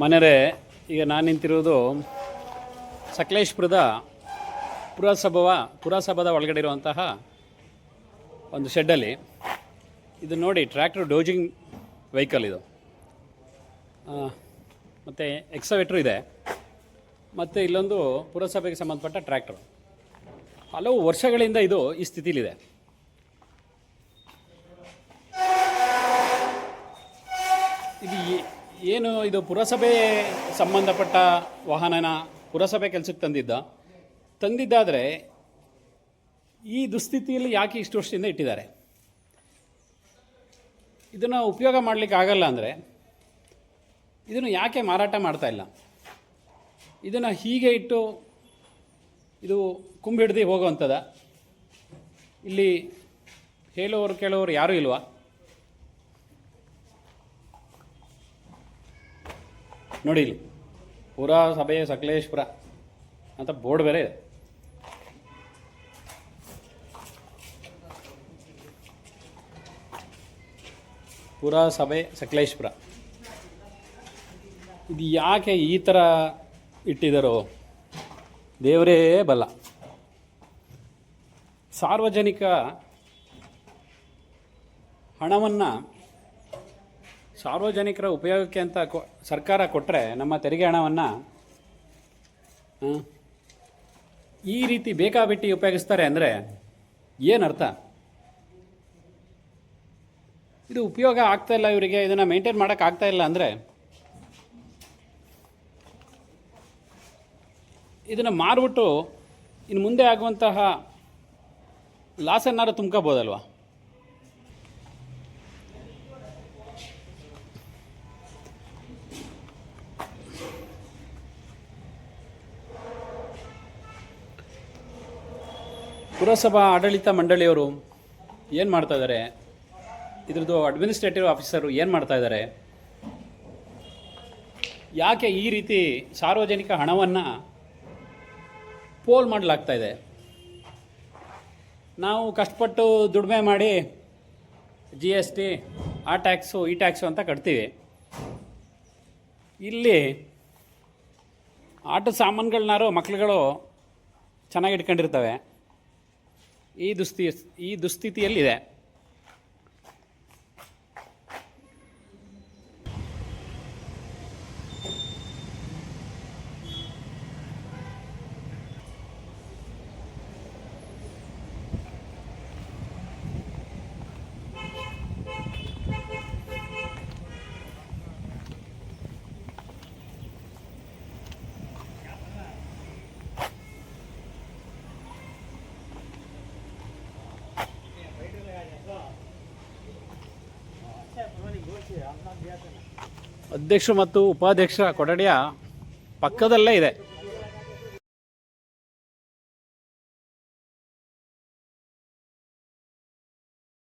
ಮನೆಯರೇ ಈಗ ನಾನು ನಿಂತಿರೋದು ಸಕಲೇಶ್ಪುರದ ಪುರಸಭವ, ಪುರಸಭದ ಒಳಗಡೆ ಇರುವಂತಹ ಒಂದು ಶೆಡ್ಡಲ್ಲಿ. ಇದು ನೋಡಿ, ಟ್ರ್ಯಾಕ್ಟರ್ ಡೋಜಿಂಗ್ ವೆಹಿಕಲ್ ಇದು. ಮತ್ತು ಎಕ್ಸವೇಟ್ರ್ ಇದೆ. ಮತ್ತು ಇಲ್ಲೊಂದು ಪುರಸಭೆಗೆ ಸಂಬಂಧಪಟ್ಟ ಟ್ರ್ಯಾಕ್ಟರ್. ಹಲವು ವರ್ಷಗಳಿಂದ ಇದು ಈ ಸ್ಥಿತಿಲಿದೆ ಇದು ಏ- ಏನು ಇದು ಪುರಸಭೆ ಸಂಬಂಧಪಟ್ಟ ವಾಹನನ ಪುರಸಭೆ ಕೆಲಸಕ್ಕೆ ತಂದಿದ್ದ? ತಂದಿದ್ದಾದರೆ ಈ ದುಸ್ಥಿತಿಯಲ್ಲಿ ಯಾಕೆ ಇಷ್ಟು ವರ್ಷದಿಂದ ಇಟ್ಟಿದ್ದಾರೆ? ಇದನ್ನು ಉಪಯೋಗ ಮಾಡಲಿಕ್ಕೆ ಆಗಲ್ಲ ಅಂದರೆ ಇದನ್ನು ಯಾಕೆ ಮಾರಾಟ ಮಾಡ್ತಾ ಇಲ್ಲ? ಇದನ್ನು ಹೀಗೆ ಇಟ್ಟು ಇದು ಕುಂಬಿಡ್ದು ಹೋಗುವಂಥದ ಇಲ್ಲಿ ಹೇಳೋರು ಕೇಳೋರು ಯಾರೂ ಇಲ್ವಾ? ನೋಡಿ ಇಲ್ಲಿ. ಪುರಸಭೆ ಸಕಲೇಶ್ಪುರ ಅಂತ ಬೋರ್ಡ್ ಬೇರೆ ಇದೆ. ಪುರಸಭೆ ಸಕಲೇಶ್ಪುರ. ಇದು ಯಾಕೆ ಈ ಥರ ಇಟ್ಟಿದ್ದಾರೋ ದೇವರೇ ಬಲ್ಲ. ಸಾರ್ವಜನಿಕ ಹಣವನ್ನು ಸಾರ್ವಜನಿಕರ ಉಪಯೋಗಕ್ಕೆ ಅಂತ ಸರ್ಕಾರ ಕೊಟ್ಟರೆ ನಮ್ಮ ತೆರಿಗೆ ಹಣವನ್ನು ಈ ರೀತಿ ಬೇಕಾಬಿಟ್ಟಿ ಉಪಯೋಗಿಸ್ತಾರೆ ಅಂದರೆ ಏನರ್ಥ? ಇದು ಉಪಯೋಗ ಆಗ್ತಾ ಇಲ್ಲ ಇವರಿಗೆ, ಇದನ್ನು ಮೇಂಟೈನ್ ಮಾಡೋಕ್ಕೆ ಆಗ್ತಾ ಇಲ್ಲ ಅಂದರೆ ಇದನ್ನು ಮಾರ್ಬಿಟ್ಟು ಇನ್ನು ಮುಂದೆ ಆಗುವಂತಹ ಲಾಸನ್ನಾರು ತುಂಬ್ಕೋಬೋದಲ್ವಾ? ಪುರಸಭಾ ಆಡಳಿತ ಮಂಡಳಿಯವರು ಏನು ಮಾಡ್ತಾ ಇದ್ದಾರೆ? ಇದ್ರದ್ದು ಅಡ್ಮಿನಿಸ್ಟ್ರೇಟಿವ್ ಆಫೀಸರು ಏನು ಮಾಡ್ತಾ ಇದ್ದಾರೆ? ಯಾಕೆ ಈ ರೀತಿ ಸಾರ್ವಜನಿಕ ಹಣವನ್ನು ಪೋಲ್ ಮಾಡಲಾಗ್ತಾ ಇದೆ? ನಾವು ಕಷ್ಟಪಟ್ಟು ದುಡಿಮೆ ಮಾಡಿ ಜಿ ಎಸ್ ಟಿ ಆ ಟ್ಯಾಕ್ಸು ಈ ಟ್ಯಾಕ್ಸು ಅಂತ ಕಟ್ತೀವಿ. ಇಲ್ಲಿ ಆಟೋ ಸಾಮಾನುಗಳನ್ನಾರು ಮಕ್ಳುಗಳು ಚೆನ್ನಾಗಿ ಇಟ್ಕೊಂಡಿರ್ತವೆ. ಈ ದುಸ್ಥಿ ಈ ದುಸ್ಥಿತಿಯಲ್ಲಿದೆ. ಅಧ್ಯಕ್ಷರು ಮತ್ತು ಉಪಾಧ್ಯಕ್ಷರ ಕೊಠಡಿಯ ಪಕ್ಕದಲ್ಲೇ ಇದೆ.